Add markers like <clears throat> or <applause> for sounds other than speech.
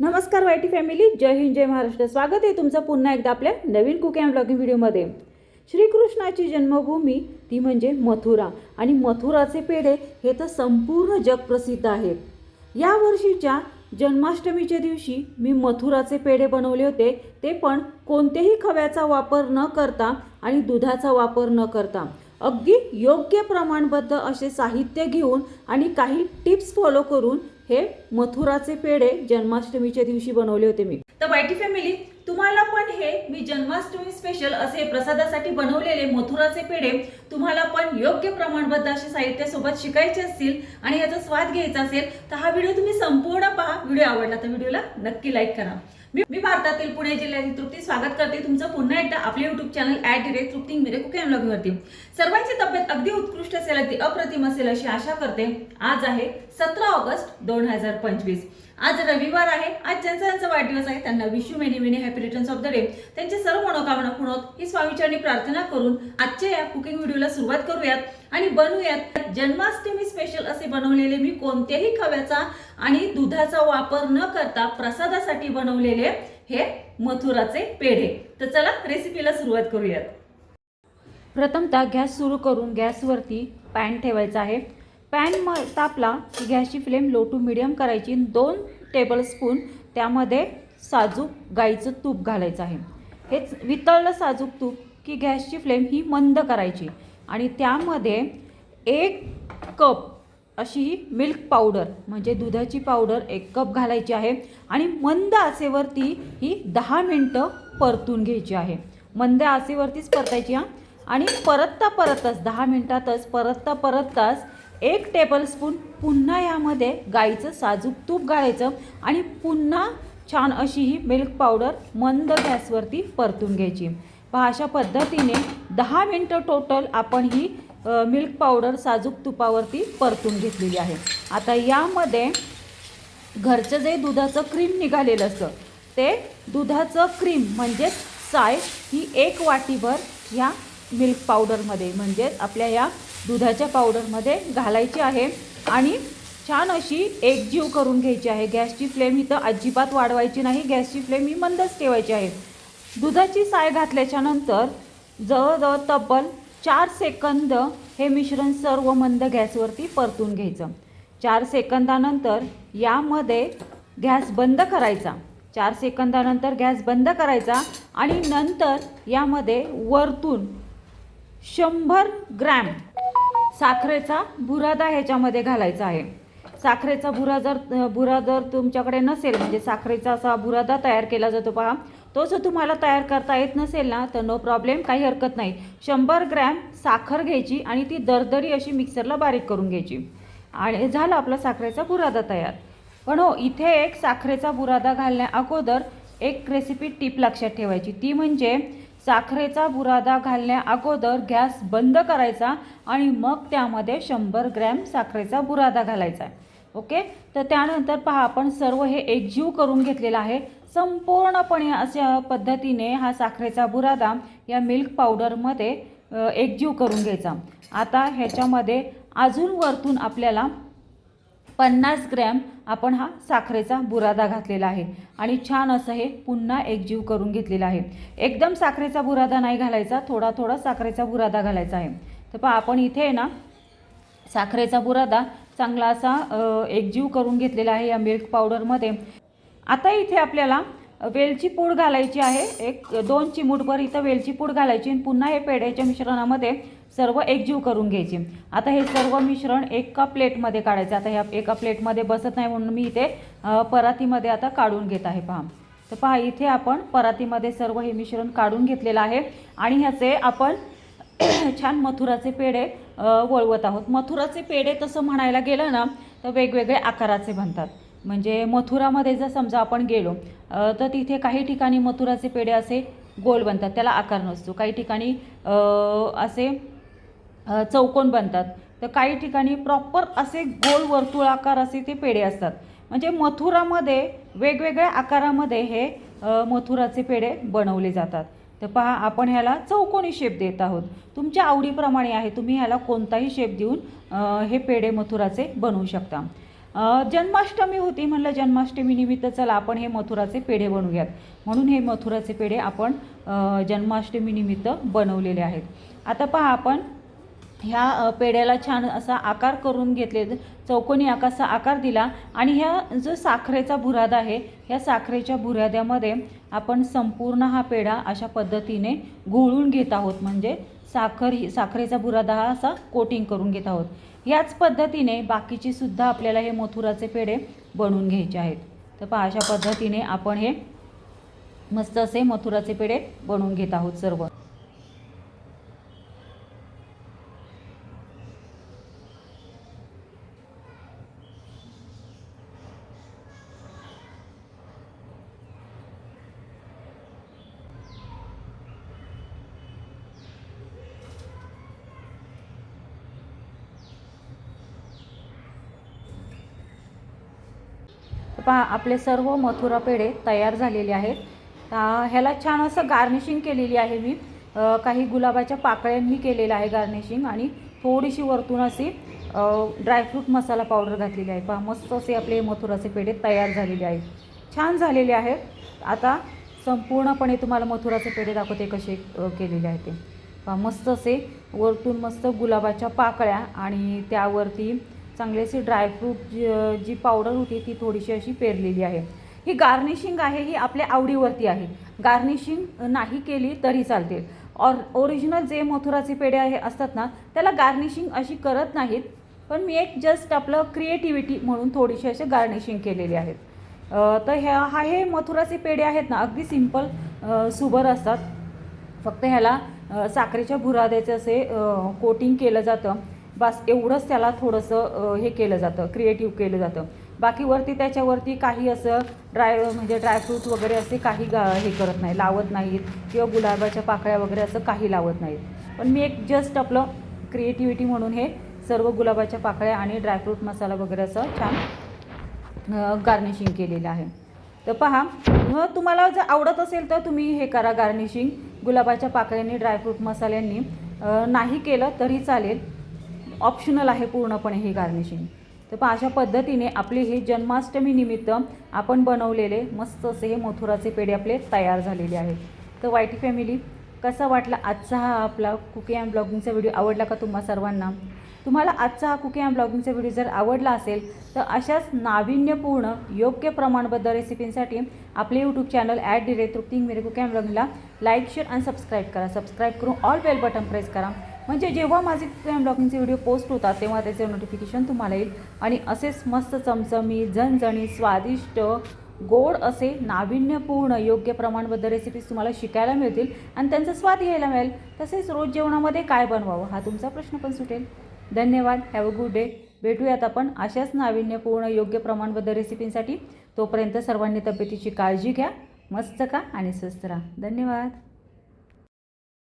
नमस्कार YT family जय हिंद जय महाराष्ट्र. स्वागत आहे तुमचं पुन्हा एकदा आपल्या नवीन कुक अँड ब्लॉगिंग व्हिडिओमध्ये. श्रीकृष्णाची जन्मभूमी ती म्हणजे मथुरा. आणि मथुराचे पेढे हे तर संपूर्ण जग प्रसिद्ध आहेत या वर्षीच्या जन्माष्टमीच्या दिवशी मी मथुराचे पेढे बनवले होते. ते पण कोणत्याही खव्याचा वापर न करता आणि दुधाचा वापर न करता. अगदी योग्य प्रमाणबद्ध असे साहित्य घेऊन आणि काही टिप्स फॉलो करून हे मथुराचे पेढे जन्माष्टमीच्या दिवशी बनवले होते मी. तर वायटी फॅमिली तुम्हाला पण हे मी जन्माष्टमी स्पेशल असे प्रसादासाठी बनवलेले मथुराचे पेढे तुम्हाला पण योग्य प्रमाणबद्ध असे साहित्यासोबत शिकायचे असतील आणि याचा स्वाद घ्यायचा असेल तर हा व्हिडिओ तुम्ही संपूर्ण पहा. व्हिडिओ आवडला तर व्हिडिओला नक्की लाईक करा. मी मी भारतातील पुणे जिल्ह्यातील तृप्ती स्वागत करते. तुमचं पुन्हा एकदा आपल्या YouTube channel at the rate Trupti Mire कुके वरती. सर्वांची तब्येत अगदी उत्कृष्ट असेल अगदी अप्रतिम असेल अशी आशा करते. आज आहे सतरा ऑगस्ट दोन हजार पंचवीस. आज रविवार आहे. आज ज्यांचा त्यांचा वाढदिवस आहे त्यांना wish many many happy returns of the day त्यांच्या सर्व मनोकामना पूर्णत ही स्वामीचरणी प्रार्थना करून आजच्या या कुकिंग व्हिडिओला सुरुवात करूयात आणि बनवूयात. जन्माष्टमी स्पेशल असे बनवलेले मी कोणत्याही खव्याचा आणि दुधाचा वापर न करता प्रसादासाठी बनवलेले हे मथुराचे पेढे. तर चला रेसिपीला सुरुवात करूयात. प्रथमतः गॅस सुरू करून गॅसवरती पॅन ठेवायचा आहे. पॅन म तापला की गॅसची फ्लेम लो टू मिडियम करायची. दोन टेबलस्पून त्यामध्ये साजूक गाईचं तूप घालायचं आहे. हेच वितळलं साजूक तूप की गॅसची फ्लेम ही मंद करायची. आणि त्यामध्ये एक कप अशी ही मिल्क पावडर म्हणजे दुधाची पावडर एक कप घालायची आहे. आणि मंद आसेवरती ही दहा मिनटं परतून घ्यायची आहे. मंद आसेवरतीच परतायची हां. आणि परतता परतताच दहा मिनटातच परतता परतताच एक टेबलस्पून पुन्हा यामध्ये गाईचं साजूक तूप घालायचं आणि पुन्हा छान अशी ही मिल्क पावडर मंद गॅसवरती परतून घ्यायची. पहा अशा पद्धतीने दहा मिनटं टोटल आपण ही मिल्क पावडर साजूक तुपावरती परतून घेतलेली आहे. आता यामध्ये घरचं जे दुधाचं क्रीम निघालेलं असतं ते दुधाचं क्रीम म्हणजेच साय ही एक वाटीभर ह्या मिल्क पावडरमध्ये म्हणजेच आपल्या या दुधाच्या पावडरमध्ये घालायची आहे. आणि छान अशी एकजीव करून घ्यायची आहे. गॅसची फ्लेम इथं अजिबात वाढवायची नाही. गॅसची फ्लेम ही मंदच ठेवायची आहे. दुधाची साय घातल्याच्या नंतर जवळजवळ तब्बल चार सेकंद हे मिश्रण सर्व मंद गॅसवरती परतून घ्यायचं. चार सेकंदानंतर यामध्ये गॅस बंद करायचा. चार सेकंदानंतर गॅस बंद करायचा आणि नंतर यामध्ये वरतून शंभर ग्रॅम साखरेचा बुरादा ह्याच्यामध्ये घालायचा आहे. साखरेचा बुरा जर बुरा जर तुमच्याकडे नसेल म्हणजे साखरेचा असा बुरादा तयार केला जातो पहा. तो जर तुम्हाला तयार करता येत नसेल ना तर नो प्रॉब्लेम काही हरकत नाही. शंभर ग्रॅम साखर घ्यायची आणि ती दरदरी अशी मिक्सरला बारीक करून घ्यायची. आणि झालं आपला साखरेचा बुरादा तयार. पण हो इथे एक साखरेचा बुरादा घालण्या अगोदर एक रेसिपी टिप लक्षात ठेवायची. ती म्हणजे साखरेचा बुरादा घालण्या अगोदर गॅस बंद करायचा आणि मग त्यामध्ये शंभर ग्रॅम साखरेचा बुरादा घालायचा. आहे ओके? तर त्यानंतर पहा आपण सर्व हे एकजीव करून घेतलेलं आहे. संपूर्णपणे अशा पद्धतीने हा साखरेचा बुरादा या मिल्क पावडरमध्ये एकजीव करून घ्यायचा. आता ह्याच्यामध्ये अजून वरतून आपल्याला पन्नास ग्रॅम आपण हा साखरेचा बुरादा घातलेला आहे. आणि छान असं हे पुन्हा एकजीव करून घेतलेलं आहे. एकदम साखरेचा बुरादा नाही घालायचा थोडा थोडा साखरेचा बुरादा घालायचा आहे. तर पहा आपण इथे आहे ना साखरेचा बुरादा चांगला असा एकजीव करून घेतलेला आहे या मिल्क पावडरमध्ये आता इथे आपल्याला वेलची पूड घालायची आहे. एक दोन चिमूटभर इथं वेलची पूड घालायची आणि पुन्हा हे पेढ्याच्या मिश्रणामध्ये सर्व एकजीव करून घ्यायची. आता हे सर्व मिश्रण एका प्लेटमध्ये काढायचं. आता ह्या एका प्लेटमध्ये बसत नाही म्हणून मी इथे परातीमध्ये आता काढून घेत आहे. पहा. तर पहा इथे आपण परातीमध्ये सर्व हे मिश्रण काढून घेतलेलं आहे आणि ह्याचे आपण <clears throat> छान मथुराचे पेढे वळवत आहोत. मथुराचे पेढे तसं म्हणायला गेलं ना तर वेगवेगळे आकाराचे बनतात. म्हणजे मथुरामध्ये जर समजा आपण गेलो तर तिथे काही ठिकाणी मथुराचे पेढे असे गोल बनतात. त्याला आकार नसतो. काही ठिकाणी असे चौकोन बनतात. तर काही ठिकाणी प्रॉपर असे गोल वर्तुळाकार असे ते पेढे असतात. म्हणजे मथुरामध्ये वेगवेगळ्या आकारामध्ये हे मथुराचे पेढे बनवले जातात. तर पहा आपण ह्याला चौकोनी शेप देत आहोत. तुमच्या आवडीप्रमाणे आहे. तुम्ही ह्याला कोणताही शेप देऊन हे पेढे मथुराचे बनवू शकता. जन्माष्टमी होती म्हणलं जन्माष्टमी निमित्त चला आपण हे मथुराचे पेढे बनवूयात. म्हणून हे मथुराचे पेढे आपण जन्माष्टमीनिमित्त जन्माष्टमी निमित्त बनवलेले आहेत. आता पहा आपण ह्या पेढ्याला छान असा आकार करून घेतले चौकोनी आकाराचा आकार दिला आणि ह्या जो साखरेचा भुरादा आहे ह्या साखरेच्या बुराद्यामध्ये आपण संपूर्ण हा पेढा अशा पद्धतीने घोळून घेत आहोत. म्हणजे साखर ही साखरेचा बुरादा हा असा कोटिंग करून घेत आहोत. याच पद्धतीने बाकीची सुद्धा आपल्याला हे मथुराचे पेढे बनवून घ्यायचे आहेत. तर पहा अशा पद्धतीने आपण हे मस्त असे मथुराचे पेढे बनवून घेत आहोत सर्व. पहा आपले सर्व मथुरा पेढे तयार झालेले आहेत. ह्याला छान असं गार्निशिंग केलेली आहे मी. काही गुलाबाच्या पाकळ्यांनी केलेलं आहे गार्निशिंग आणि थोडीशी वरतून अशी ड्रायफ्रूट मसाला पावडर घातलेली आहे. पहा मस्त असे आपले मथुराचे पेढे तयार झालेले आहेत. छान झालेले आहेत. आता संपूर्णपणे तुम्हाला मथुराचे पेढे दाखवते कसे केलेले आहेत ते. पहा मस्त असे वरतून मस्त गुलाबाच्या पाकळ्या आणि त्यावरती चांगलेसे ड्रायफ्रूट जी जी पावडर होती ती थोडीशी अशी पेरलेली आहे. ही गार्निशिंग आहे ही आपल्या आवडीवरती आहे. गार्निशिंग नाही केली तरी चालते और ओरिजिनल जे मथुराचे पेढे आहे असतात ना त्याला गार्निशिंग अशी करत नाहीत. पण मी एक जस्ट आपलं क्रिएटिव्हिटी म्हणून थोडीशी असे गार्निशिंग केलेली आहेत तर ह्या हा हे मथुराचे पेढे आहेत ना अगदी सिंपल सुबर असतात. फक्त ह्याला साखरेच्या भुराद्याचं असे कोटिंग केलं जातं. बस एवढंच त्याला थोडंसं हे केलं जातं क्रिएटिव्ह केलं जातं. बाकी वरती त्याच्यावरती काही असं ड्राय म्हणजे ड्रायफ्रूट वगैरे असे काही गा हे करत नाही लावत नाहीत. किंवा गुलाबाच्या पाकळ्या वगैरे असं काही लावत नाहीत. पण मी एक जस्ट आपलं क्रिएटिव्हिटी म्हणून हे सर्व गुलाबाच्या पाकळ्या आणि ड्रायफ्रूट मसाला वगैरे असं छान गार्निशिंग केलेलं आहे. तर पहा मग तुम्हाला जर आवडत असेल तर तुम्ही हे करा गार्निशिंग गुलाबाच्या पाकळ्यांनी ड्रायफ्रूट मसाल्यांनी नाही केलं तरी चालेल. ऑप्शनल आहे पूर्णपणे हे गार्निशिंग तर पहा अशा पद्धतीने आपले हे जन्माष्टमीनिमित्त आपण बनवलेले मस्त असे हे मथुराचे पेढे आपले तयार झालेले आहेत. तर वायटी फॅमिली कसा वाटला आजचा हा आपला कुकी अँड ब्लॉगिंगचा व्हिडिओ आवडला का तुम्हा सर्वांना? तुम्हाला आजचा हा कुकी अँड ब्लॉगिंगचा व्हिडिओ जर आवडला असेल तर अशाच नाविन्यपूर्ण योग्य प्रमाणबद्ध रेसिपींसाठी आपले यूट्यूब चॅनल ॲट डी रेट मेरे कुकी अँड ब्लॉगिंगला लाईक शेअर आणि सबस्क्राईब करा. सबस्क्राईब करून ऑल बेल बटन प्रेस करा. म्हणजे जेव्हा माझे कुकी ब्लॉगिंगचे व्हिडिओ पोस्ट होतात तेव्हा त्याचे नोटिफिकेशन तुम्हाला येईल. आणि असेच मस्त चमचमी झणझणी स्वादिष्ट गोड असे नाविन्यपूर्ण योग्य प्रमाणबद्ध रेसिपीज तुम्हाला शिकायला मिळतील आणि त्यांचा स्वाद घ्यायला मिळेल. तसेच रोज जेवणामध्ये काय बनवावं हा तुमचा प्रश्न पण सुटेल. धन्यवाद हॅव अ गुड डे भेटूयात आपण अशाच नाविन्यपूर्ण योग्य प्रमाणबद्ध रेसिपींसाठी तोपर्यंत सर्वांनी तब्येतीची काळजी घ्या मस्त का आणि स्वस्त राहा. धन्यवाद.